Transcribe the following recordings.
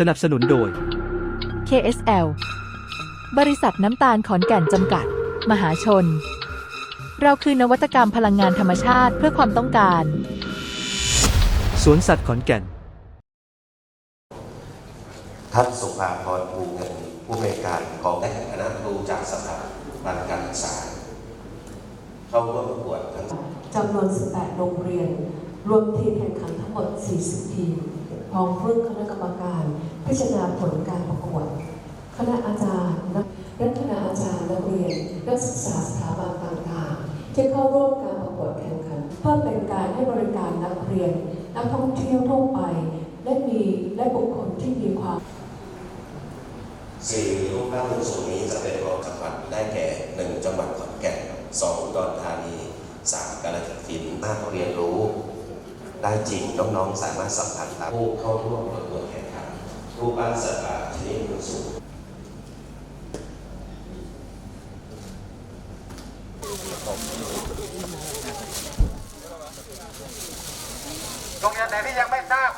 สนับสนุนโดย KSL บริษัทน้ำตาลขอนแก่นจำกัด มหาชน เราคือนวัตกรรมพลังงานธรรมชาติเพื่อความต้องการ สวนสัตว์ขอนแก่น ท่านสุภาพรภูเงินผู้อำนวยการของและคณะครูจากสถาบันการศึกษา เข้าร่วมประกวดทั้ง จำนวน 18 โรงเรียน รวมทีมแข่งขันทั้งหมด 40 ทีม พร้อมเพื่อคณะกรรมการ พิจารณาผลการประกวด คณะอาจารย์นักและคณะอาจารย์นักเรียนนักศึกษาสถาบันต่างๆ ที่เข้าร่วมการประกวดแข่งขัน เพื่อเป็นการให้บริการนักเรียน นักท่องเที่ยวทั่วไป และมีและบุคคลที่มีความสี่รูปร่างสูงนี้จะเป็นรองจังหวัดได้แก่หนึ่งจังหวัดขอนแก่นสองอุดรธานีสามกาฬสินธุ์ห้าเรียนรู้ ได้จริงน้องๆสามารถสัมผัสได้ผู้เข้าร่วมประกวดแข่งขันรูปปั้นสัตว์ป่าชนิดสูง โรงเรียนไหนที่ยังไม่ทราบ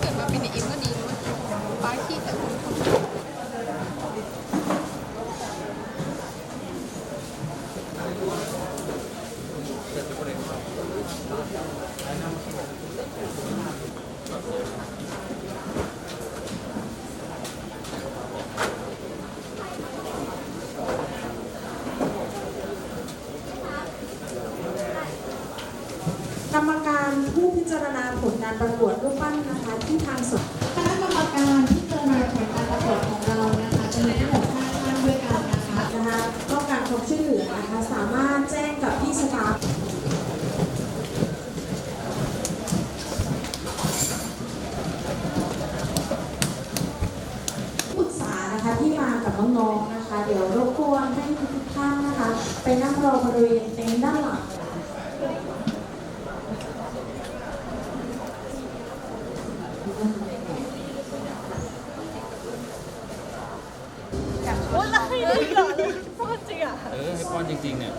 เกิดมาเป็นเอ็มก็ดีนะป้าขี้แต่คน ก รรมการผู้พิจารณาผลการประกวดรูปปั้นนะคะที่ทางสคณะกรรมการที่เจารณาผลการประกวดของเรานะคะจะมีทั้งหมด5ท่านด้วยกันนะคะนะคะต้องการความช่วยเหลือนะคะสามารถแจ้งกับพี่สตาฟปรึกษานะคะที่มากับน้องๆนะคะ เดี๋ยวรบกวนให้ทุกท่านนะคะ ไปนั่งรอบริเวณเต็นท์ด้านหลัง โอ้ยแล้วให้ดีก่อนเลยโคตรจริงอะเออให้ป้อนจริงๆเนี่ย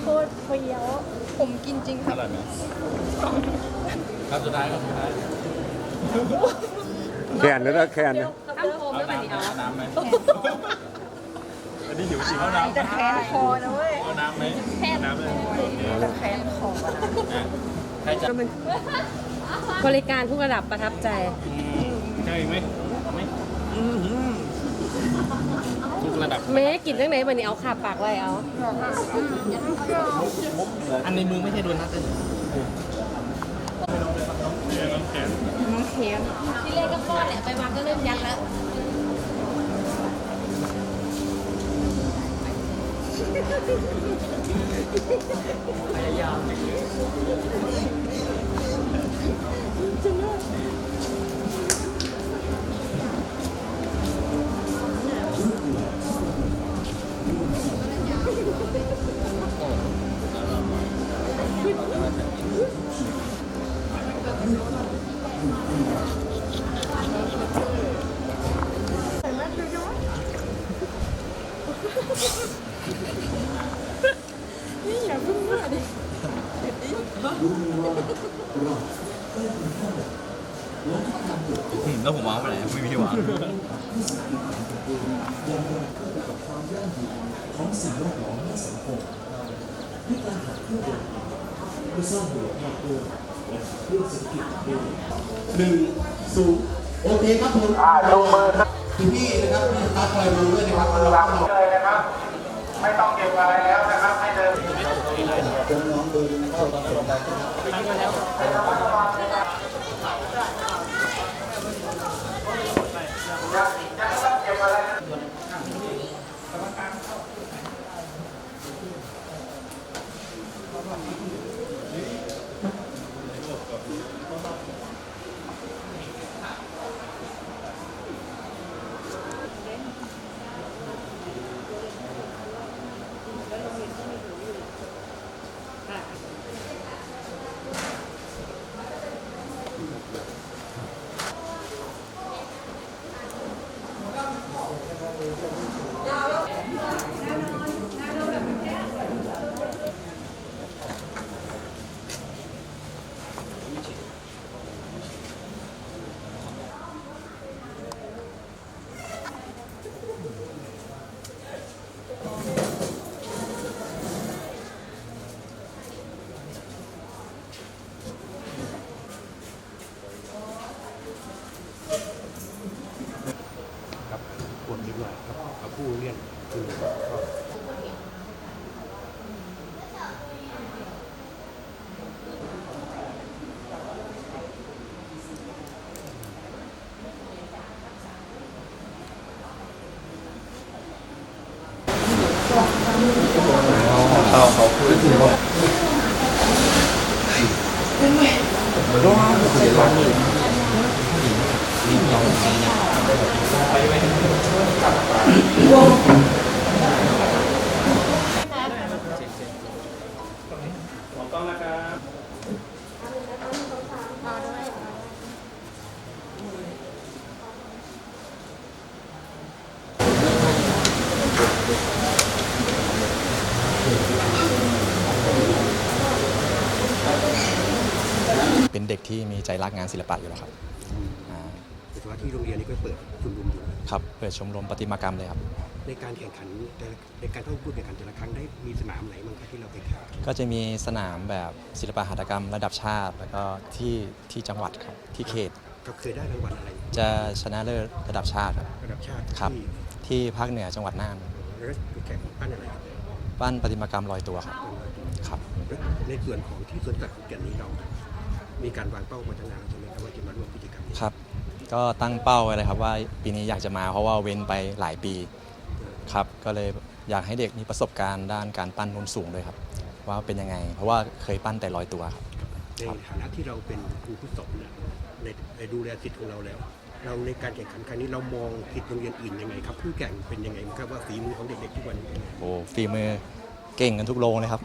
โคตรเฟี้ยวผมกินจริงอร่อยไหมครับสุดท้ายครับสุดท้ายแคนนะแคนนะทั้งโคมเอาไม่เป็นน้ำไหมเอาเอาน้ำไหมอันนี้หิวจริงเอาน้ำไหมจะแค้นคอนะเว้ยเอาน้ำไหมแค้นน้ำเลยจะแค้นคอนะนะใครจะบริการทุกระดับประทับใจ ใช่ไหมเอาไหมอื้อหือ ทุกระดับแม่กินตั้งไหนวันนี้เอาขาปากไว้เอา อันในมือไม่ใช่โดนัทเลยน้องเคียนที่เลขก็ป้อนแหละไปวางก็เริ่มยัดแล้ว แล้วผมวางไปไหนไม่มีที่วางของสิ่งแวดล้อมและสังคมด้วยการขับเคลื่อนเพื่อสร้างหัวครอบครัวหนึ่งศูนย์โอเคครับผมอ่าลงมือคุณพี่นะครับพี่ตัดคอยดูด้วยนะครับเราเลยนะครับ ไม่ต้องเก็บอะไรแล้วนะครับให้เดิน น้อง ๆเดินเข้าตา มสนใจเป็นเด็กที่มีใจรักงานศิลปะอยู่แล้วครับอ่าแต่ว่าที่โรงเรียนนี้ก็เปิดชุมนุมอยู่ครับ เปิดชมรมประติมากรรมเลยครับ ในการแข่งขันแต่ละในการเข้าพูดแข่งขันแต่ละครั้งได้มีสนามไหนบ้างครับที่เราไปแข่งก็จะมีสนามแบบศิลปะหัตถกรรมระดับชาติ แล้วก็ที่ที่จังหวัดครับที่เขตครับเคยได้รางวัลอะไรจะชนะเลิศระดับชาติครับระดับชาติครับ ที่ที่ภาคเหนือจังหวัดน่านแล้วไปแข่งปั้นอะไรครับบ้านประติมากรรมลอยตัวครับครับ แล้วในส่วนของที่สวนสัตว์ขอนแก่นนี้เรา มีการวางเป้ามาตั้งนานใช่ไหมครับว่าจะมาร่วมกิจกรรมนี้ครับ ก็ตั้งเป้าไว้เลยครับว่าปีนี้อยากจะมาเพราะว่าเว้นไปหลายปี ครับ ก็เลยอยากให้เด็กมีประสบการณ์ด้านการปั้นมุมสูงด้วยครับ ว่าเป็นยังไง เพราะว่าเคยปั้นแต่ลอยตัวครับ ในฐานะที่เราเป็นครูผู้สอนเนี่ยในในดูแลสิทธิ์ของเราแล้ว เราในการแข่งขันครั้งนี้เรามองสิทธิ์โรงเรียนอื่นยังไงครับผู้แข่งเป็นยังไงบ้างครับว่าฝีมือของเด็กๆทุกวันนี้เป็นยังไง โอ้ฝีมือเก่งกันทุกโรงเลยครับ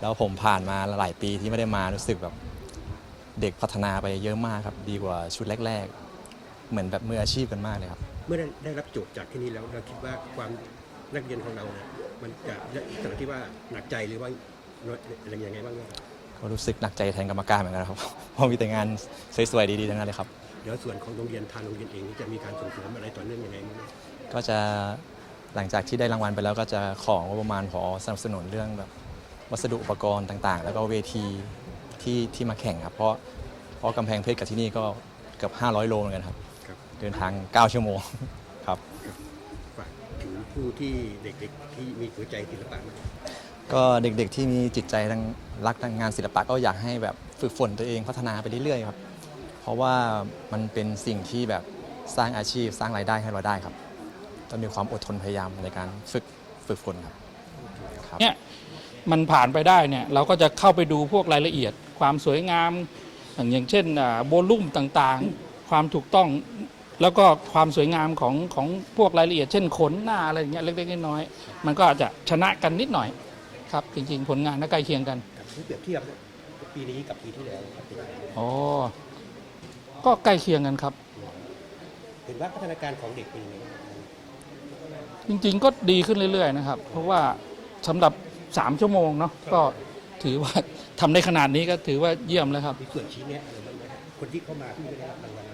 แล้วผมผ่านมาหลายปีที่ไม่ได้มารู้สึกแบบเด็กพัฒนาไปเยอะมากครับ ดีกว่าชุดแรก ๆ เหมือนแบบมืออาชีพกันมากเลยครับเมื่อได้ได้รับโจทย์จากที่นี่แล้วเราคิดว่าความนักเรียนของเราเนี่ยมันจะสถานที่ว่าหนักใจหรือว่าอะไรยังไงบ้างเนี่ยก็รู้สึกหนักใจแทนกรรมการเหมือนกันครับเพราะมีแต่งานสวยๆดีๆทั้งนั้นเลยครับเดี๋ยวส่วนของโรงเรียนทางโรงเรียนเองนี่จะมีการส่งเสริมอะไรต่อเนื่องยังไงบ้างไหมก็จะหลังจากที่ได้รางวัลไปแล้วก็จะของงบประมาณพอสนับสนุนเรื่องแบบวัสดุอุปกรณ์ต่างๆ แล้วก็เวทีที่ที่มาแข่งครับเพราะเพราะกำแพงเพชรกับที่นี่ก็เกือบ500 โลเหมือนกันครับครับ เดินทาง 9 ชั่วโมงครับฝากถึงผู้ที่เด็กๆที่มีหัวใจศิลปะไหมก็เด็กๆที่มีจิตใจทางรักทางงานศิลปะก็อยากให้แบบฝึกฝนตัวเองพัฒนาไปเรื่อยๆครับ เพราะว่ามันเป็นสิ่งที่แบบสร้างอาชีพสร้างรายได้ให้เราได้ครับต้องมีความอดทนพยายามในการฝึกฝึกฝนครับครับเนี่ยมันผ่านไปได้เนี่ยเราก็จะเข้าไปดูพวกรายละเอียด ความสวยงาม อย่างอย่างเช่นโวลุ่มต่างๆ ความถูกต้อง แล้วก็ความสวยงามของของพวกรายละเอียดเช่นขนหน้าอะไรอย่างเงี้ยเล็กๆน้อยๆมันก็อาจจะชนะกันนิดหน่อยครับจริงๆ ผลงานก็ใกล้เคียงกันกับที่เปรียบเทียบปีนี้กับปีที่แล้วครับเป็นยังไงอ๋อก็ใกล้เคียงกันครับ เห็นว่าพัฒนาการของเด็กเป็นยังไงบ้างจริงๆก็ดีขึ้นเรื่อย ๆ นะครับ เพราะว่าสำหรับ3ชั่วโมงเนาะก็ถือว่าทำได้ขนาดนี้ก็ถือว่าเยี่ยมแล้วครับมีส่วนชี้แนะอะไรบ้างไหมครับคนที่เข้ามาที่ไม่ได้รับรางวัล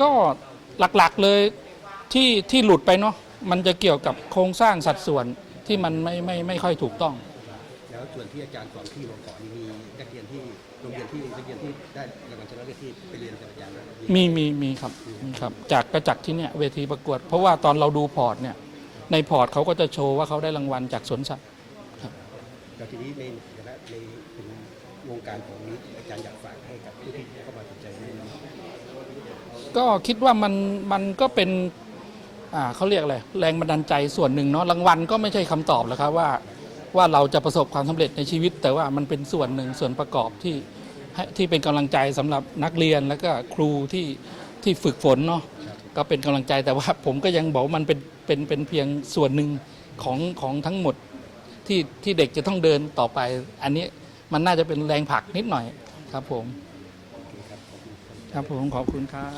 ก็หลักๆเลยที่ที่หลุดไปเนาะมันจะเกี่ยวกับโครงสร้างสัดส่วนที่มันไม่ไม่ไม่ค่อยถูกต้อง แล้วแล้วส่วนที่อาจารย์สอนที่โรงขอนี่มีนักเรียนที่โรงเรียนที่นักเรียนที่ได้รางวัลชนะเลิศที่ไปเรียนกับอาจารย์แล้วมีมีมีครับมีครับ จากกระจักที่เนี่ยเวทีประกวด เพราะว่าตอนเราดูพอร์ตเนี่ยในพอร์ตเขาก็จะโชว์ว่าเขาได้รางวัลจากสวนสัตว์ แล้วทีนี้ในในในเป็น วงการของนี้อาจารย์อยากฝากให้กับผู้ที่เข้ามาสนใจในนี้ก็คิดว่ามันมันก็เป็นอ่าเขาเรียกอะไรแรงบันดาลใจส่วนหนึ่งเนาะรางวัลก็ไม่ใช่คำตอบหรอกครับว่าว่าเราจะประสบความสำเร็จในชีวิต แต่ว่ามันเป็นส่วนหนึ่งส่วนประกอบที่ให้ที่เป็นกำลังใจสำหรับนักเรียนแล้วก็ครูที่ที่ฝึกฝนเนาะก็เป็นกำลังใจแต่ว่าผมก็ยังบอกว่ามันเป็นเป็นเป็นเพียงส่วนหนึ่งของของทั้งหมดที่ที่เด็กจะต้องเดินต่อไป อันนี้ มันน่าจะเป็นแรงผลักนิดหน่อยครับผม ครับผมขอบคุณครับ